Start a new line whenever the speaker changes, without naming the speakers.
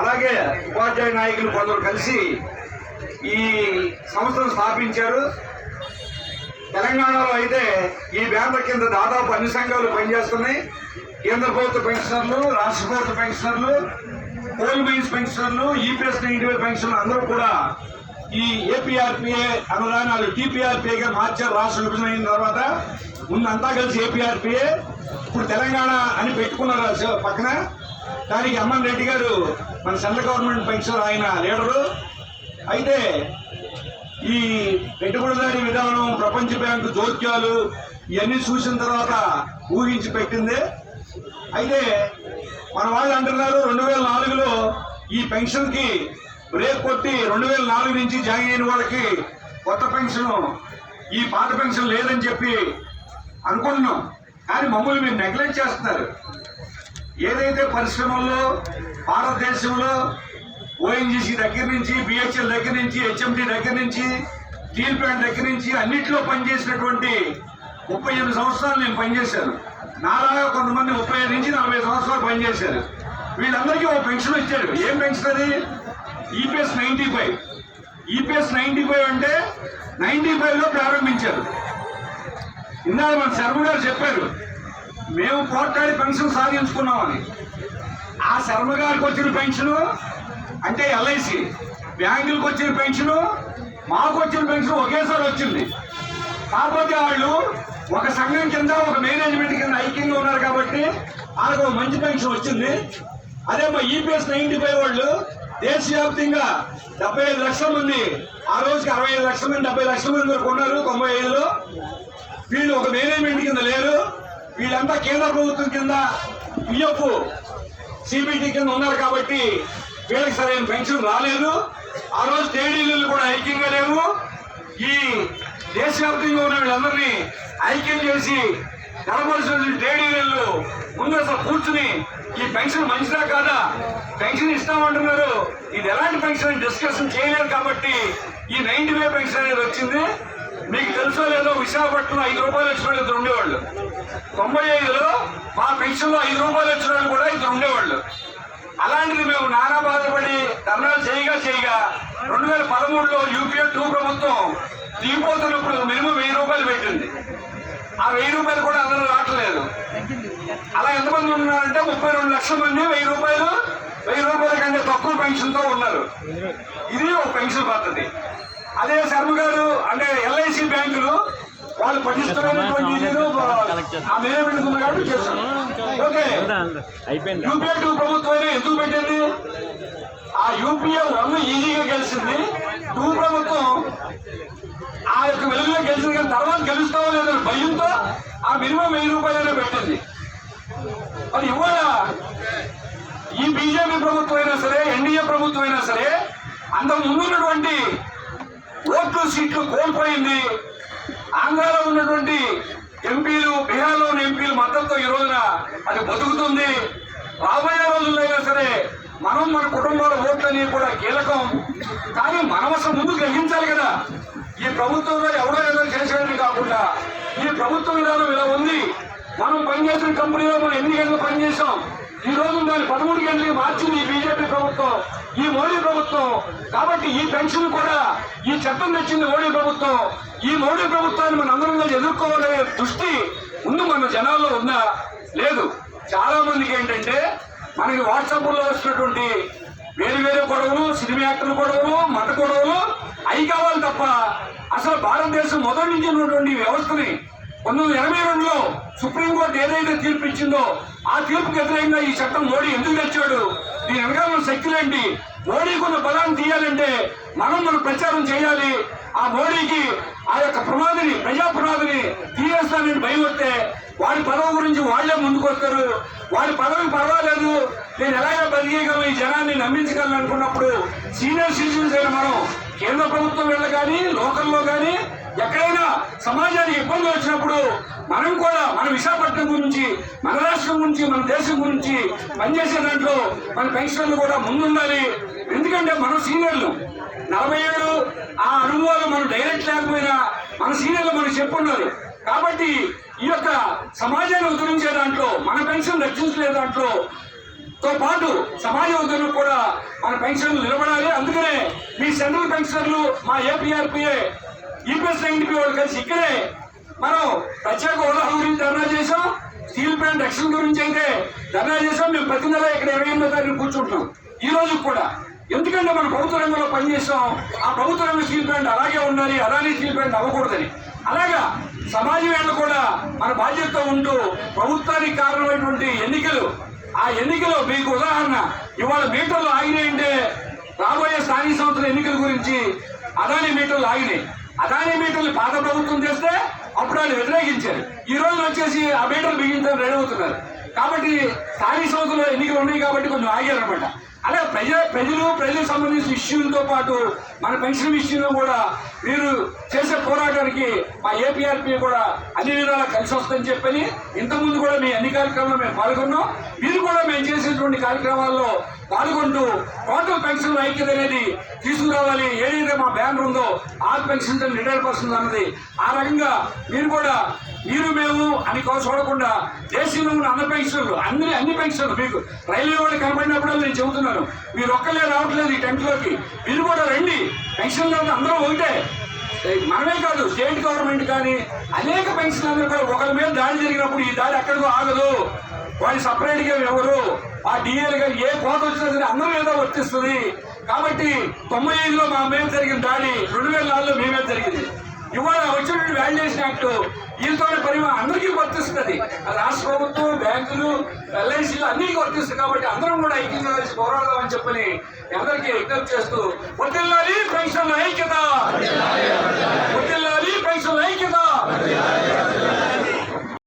అలాగే ఉపాధ్యాయ నాయకులు కొందరు కలిసి ఈ సంస్థను స్థాపించారు. తెలంగాణలో అయితే ఈ బ్యానర్ కింద దాదాపు అన్ని సంఘాలు పనిచేస్తున్నాయి. కేంద్ర ప్రభుత్వ పెన్షనర్లు రాష్ట్ర ప్రభుత్వ పెన్షనర్లు కోల్ మైన్స్ పెన్షనర్లు ఈపీఎస్ నైన్టీ పెన్షనర్లు అందరూ కూడా ఈ ఏపీఆర్పీఏ అనుదానాలు టీపీఆర్పీఏగా మార్చారు. రాష్ట్ర విభజన అయిన తర్వాత ముందు అంతా కలిసి ఏపీఆర్పీఏ ఇప్పుడు తెలంగాణ అని పెట్టుకున్నారు పక్కన. దానికి అమ్మన్ రెడ్డి గారు మన సెంట్రల్ గవర్నమెంట్ పెన్షన్ ఆయన లీడరు. అయితే ఈ పెట్టుబడిదారి విధానం ప్రపంచ బ్యాంకు జోక్యాలు ఇవన్నీ చూసిన తర్వాత ఊహించి పెట్టింది. అయితే మన వాళ్ళు అంటున్నారు రెండు వేల నాలుగులో ఈ పెన్షన్కి బ్రేక్ కొట్టి రెండు వేల నాలుగు నుంచి జాయిన్ అయిన వాళ్ళకి కొత్త పెన్షన్ ఈ పాత పెన్షన్ లేదని చెప్పి అనుకుంటున్నాం. కానీ మమ్మల్ని మీరు నెగ్లెక్ట్ చేస్తున్నారు. ఏదైతే పరిశ్రమల్లో భారతదేశంలో ఓఎన్జీసీ దగ్గర నుంచి బిహెచ్ఎల్ దగ్గర నుంచి హెచ్ఎండి దగ్గర నుంచి స్టీల్ ప్లాంట్ దగ్గర నుంచి అన్నిట్లో పనిచేసినటువంటి ముప్పై ఎనిమిది సంవత్సరాలు నేను పనిచేశాను. నాలాగా కొంతమంది ముప్పై ఐదు నుంచి నలభై సంవత్సరాలు పనిచేశారు. వీళ్ళందరికీ ఒక పెన్షన్ ఇచ్చారు. ఏం పెన్షన్ అది? EPS ninety five. EPS ninety five అంటే నైంటీ ఫైవ్లో ప్రారంభించారు. ఇందాక మన శర్మ గారు చెప్పారు మేము పోట్లాడి పెన్షన్ సాధించుకున్నామని. ఆ శర్మ గారికి వచ్చిన పెన్షన్ అంటే ఎల్ఐసి బ్యాంకులకు వచ్చిన పెన్షన్ మాకు వచ్చిన పెన్షన్ ఒకేసారి వచ్చింది. కాకపోతే వాళ్ళు ఒక సంఘం కింద ఒక మేనేజ్మెంట్ కింద ఐక్యంగా ఉన్నారు కాబట్టి వాళ్ళకు ఒక మంచి పెన్షన్ వచ్చింది. అదే మా ఈపీఎస్ నైన్టీ ఫైవ్ వాళ్ళు దేశవ్యాప్తంగా డెబ్బై ఐదు లక్షల మంది ఆ రోజుకి అరవై ఐదు లక్షల మంది డెబ్బై లక్షల మంది వరకు ఉన్నారు తొంభై ఐదులో. వీళ్ళు ఒక మేనేజ్మెంట్ కింద లేరు. వీళ్ళంతా కేంద్ర ప్రభుత్వం కింద పిఎఫ్ సిబిటి కింద ఉన్నారు కాబట్టి వీళ్ళకి సరైన పెన్షన్ రాలేదు. ఆ రోజు తేడీలు కూడా ఐక్యంగా లేవు. ఈ దేశవ్యాప్తంగా ఉన్న వీళ్ళందరినీ ఐక్యం చేసి నడవలసిన ట్రేడ్ ముందు అసలు కూర్చుని ఈ పెన్షన్ మంచిదా కాదా? పెన్షన్ ఇస్తామంటున్నారు. ఇది ఎలాంటి పెన్షన్ డిస్కషన్ చేయలేదు కాబట్టి ఈ నైన్టీ ఫైవ్ పెన్షన్ అనేది వచ్చింది. మీకు తెలుసో లేదో విశాఖపట్నం ఐదు రూపాయలు వచ్చిన వాళ్ళు ఇద్దరు ఉండేవాళ్ళు. తొంభై ఐదులో మా పెన్షన్లో ఐదు రూపాయలు వచ్చిన వాళ్ళు కూడా ఇద్దరు ఉండేవాళ్ళు. అలాంటిది మేము నానా బాధపడి ధర్నాలు చేయగా చేయగా రెండు వేల పదమూడులో యూపీఏ టూ ప్రభుత్వం దిగిపోతున్నప్పుడు మినిమం వెయ్యి రూపాయలు పెట్టింది. ఆ వెయ్యి రూపాయలు కూడా అందరూ రావట్లేదు. అలా ఎంతమంది ఉన్నారంటే ముప్పై రెండు లక్షల మంది వెయ్యి రూపాయలు వెయ్యి రూపాయల కంటే తక్కువ పెన్షన్తో ఉన్నారు. ఇది ఒక పెన్షన్ పద్ధతి. అదే శర్మ గారు అంటే ఎల్ఐసి బ్యాంకులు వాళ్ళు ఇదేదో ఆ మేనేజ్మెంట్ ఉంది కాబట్టి చేస్తారు ఓకే. యూపీఏ టూ ప్రభుత్వం ఎందుకు పెట్టింది? ఆ యూపీఏ వన్ ఈజీగా గెలిచింది. టూ ప్రభుత్వం ఆ యొక్క వెలుగులో గెలిచింది కానీ తర్వాత గెలుస్తామో లేదో భయంతో ఆ మినిమం వెయ్యి రూపాయలైనా పెట్టింది. మరి ఇవాళ ఈ బీజేపీ ప్రభుత్వం అయినా సరే ఎన్డీఏ ప్రభుత్వం అయినా సరే అంతకు ముందు ఉన్నటువంటి ఓట్లు సీట్లు కోల్పోయింది. ఆంధ్రాలో ఉన్నటువంటి ఎంపీలు బీహార్లో ఉన్న ఎంపీలు మద్దతుతో ఈ రోజున అది బతుకుతుంది. రాబోయే రోజుల్లో అయినా సరే మనం మన కుటుంబాల ఓట్లని కూడా కీలకం. కానీ మనం ముందు గ్రహించాలి కదా. ఈ ప్రభుత్వంలో ఎవడో ఏదో చేసేయడం కాకుండా ఈ ప్రభుత్వ విధానం ఇలా ఉంది. మనం పనిచేసిన కంపెనీలో మనం ఎన్ని గంటలు పనిచేసాం ఈ రోజు దాన్ని పదమూడు గంటలకి మార్చింది ఈ బీజేపీ ప్రభుత్వం ఈ మోడీ ప్రభుత్వం. కాబట్టి ఈ పెన్షన్ కూడా ఈ చట్టం తెచ్చింది మోడీ ప్రభుత్వం. ఈ మోడీ ప్రభుత్వాన్ని మన అందరం కలిసి ఎదుర్కోవాలనే దృష్టి ముందు మన జనాల్లో ఉందా? లేదు. చాలా మందికి ఏంటంటే మనకి వాట్సాప్లో వస్తున్నటువంటి వేరు వేరు గొడవలు సినిమా యాక్టర్లు గొడవలు మత గొడవలు అవి కావాలి తప్ప అసలు భారతదేశం మొదటి నుంచి ఉన్నటువంటి వ్యవస్థని పంతొమ్మిది వందల ఎనభై రెండులో సుప్రీంకోర్టు ఏదైతే తీర్పు ఇచ్చిందో ఆ తీర్పుకి వ్యతిరేకంగా ఈ చట్టం మోడీ ఎందుకు తెచ్చాడు దీని వెనకాల ఉన్న శక్తులేంటి మోడీకి ఉన్న బలాన్ని తీయాలంటే మనం మనం ప్రచారం చేయాలి. ఆ మోడీకి ఆ యొక్క ప్రమాదిని ప్రజా ప్రమాదిని తీయేస్తానని భయం వస్తే వాడి పదవి గురించి వాళ్ళే ముందుకు వస్తారు. వాడి పదవి పర్వాలేదు. నేను ఎలాగో బతికేయగలను ఈ జనాన్ని నమ్మించగలను అనుకున్నప్పుడు సీనియర్ సిటిజన్స్ అయిన మనం కేంద్ర ప్రభుత్వం వెళ్ళ కానీ లోకల్లో కానీ ఎక్కడైనా సమాజానికి ఇబ్బంది వచ్చినప్పుడు మనం కూడా మన విశాఖపట్నం గురించి మన రాష్ట్రం గురించి మన దేశం గురించి పనిచేసే దాంట్లో మన పెన్షన్లు కూడా ముందుండాలి. ఎందుకంటే మనం సీనియర్లు. నలభై ఏడు ఆ అనుభవాలు మనం డైరెక్ట్ లేకపోయినా మన సీనియర్లు మనకు చెప్పున్నారు కాబట్టి ఈ యొక్క సమాజాన్ని ఉద్ధరించే దాంట్లో మన పెన్షన్ రక్షించలే దాంట్లో తో పాటు సమాజ ఉద్యమం కూడా మన పెన్షన్లు నిలబడాలి. అందుకనే మీ సెంట్రల్ పెన్షనర్లు మా ఏపీఆర్పీఏ ఈపీఎస్ నైన్టీ వాళ్ళు కలిసి ఇక్కడే మనం ప్రత్యేక హోదా గురించి ధర్నా చేసాం స్టీల్ ప్లాంట్ రక్షణ గురించి అయితే ధర్నా చేసాం మేము ప్రతి నెల ఇక్కడ ఇరవై ఎనిమిదో తారీఖు కూర్చుంటున్నాం. ఈ రోజు కూడా ఎందుకంటే మనం ప్రభుత్వ రంగంలో పనిచేస్తాం. ఆ ప్రభుత్వ రంగ స్టీల్ ప్లాంట్ అలాగే ఉండాలి. అలానే స్టీల్ ప్లాంట్ అవ్వకూడదని. అలాగా సమాజం వేళ కూడా మన బాధ్యతతో ఉంటూ ప్రభుత్వానికి కారణమైనటువంటి ఎన్నికలు ఆ ఎన్నికలు మీకు ఉదాహరణ ఇవాళ మీటర్లు ఆగినాయంటే రాబోయే స్థానిక సంస్థల ఎన్నికల గురించి అదాని మీటర్లు ఆగినాయి. అదాని మీటర్లు పాత ప్రభుత్వం చేస్తే అప్పుడు వాళ్ళు వ్యతిరేకించారు. ఈ రోజు వచ్చేసి ఆ మీటర్లు బిగించడం రెడీ అవుతున్నారు. కాబట్టి స్థానిక సంస్థలు ఎన్నికలు ఉన్నాయి కాబట్టి కొంచెం ఆగారనమాట అలా ప్రజ ప్రజలు ప్రజలకు సంబంధించిన ఇష్యూలతో పాటు మన పెన్షన్ ఇష్యూలో కూడా మీరు చేసే పోరాటానికి మా ఏపీఆర్పీ కూడా అన్ని విధాలా కలిసి వస్తుందని చెప్పని ఇంతకుముందు కూడా మీ అన్ని కార్యక్రమాల్లో మేము పాల్గొన్నాం. మీరు కూడా మేము చేసేటువంటి కార్యక్రమాల్లో పాల్గొంటూ టోటల్ పెన్షన్ ఐక్యత అనేది తీసుకురావాలి. ఏదైతే బ్యానర్ ఉందో ఆ పెన్షన్ అండ్ రిటైర్ అన్నది ఆ రకంగా మీరు కూడా మీరు మేము అని చూడకుండా దేశంలో ఉన్న అన్న పెన్షన్లు అన్ని అన్ని పెన్షన్లు మీకు రైల్వే వాళ్ళు కనబడినప్పుడు నేను చెబుతున్నాను. మీరు ఒక్కలే రావట్లేదు ఈ టెంట్లోకి. మీరు కూడా రండి. పెన్షన్లు అందరూ ఒకటే. మనమే కాదు స్టేట్ గవర్నమెంట్ కానీ అనేక పెన్షన్ కూడా ఒకరి మీద దాడి జరిగినప్పుడు ఈ దాడి ఎక్కడికో ఆగదు. వాళ్ళు సపరేట్గా ఎవరు? ఆ డిఏలు కానీ ఏ కోత వచ్చినా సరే అందరి మీద వర్తిస్తుంది. కాబట్టి తొంభై ఐదులో మా మీద జరిగిన దాడి రెండు వేల నాలుగులో మీ మీద జరిగింది. ఇవాళ వచ్చినటువంటి వాల్యుయేషన్ యాక్ట్ వీళ్ళతోనే పరిమాణం అందరికీ వర్తిస్తుంది రాష్ట్ర ప్రభుత్వం బ్యాంకులు ఎల్ఐసీలు అన్నిటికీ వర్తిస్తుంది కాబట్టి అందరం కూడా ఐక్యంగా కలిసి పోరాడదామని చెప్పని ఎవరికీ అందరికీ విజ్ఞప్తి చేస్తూ వదిల్లాలి పెన్షన్ ఐక్యత! వదిల్లాలి పెన్షన్ ఐక్యత!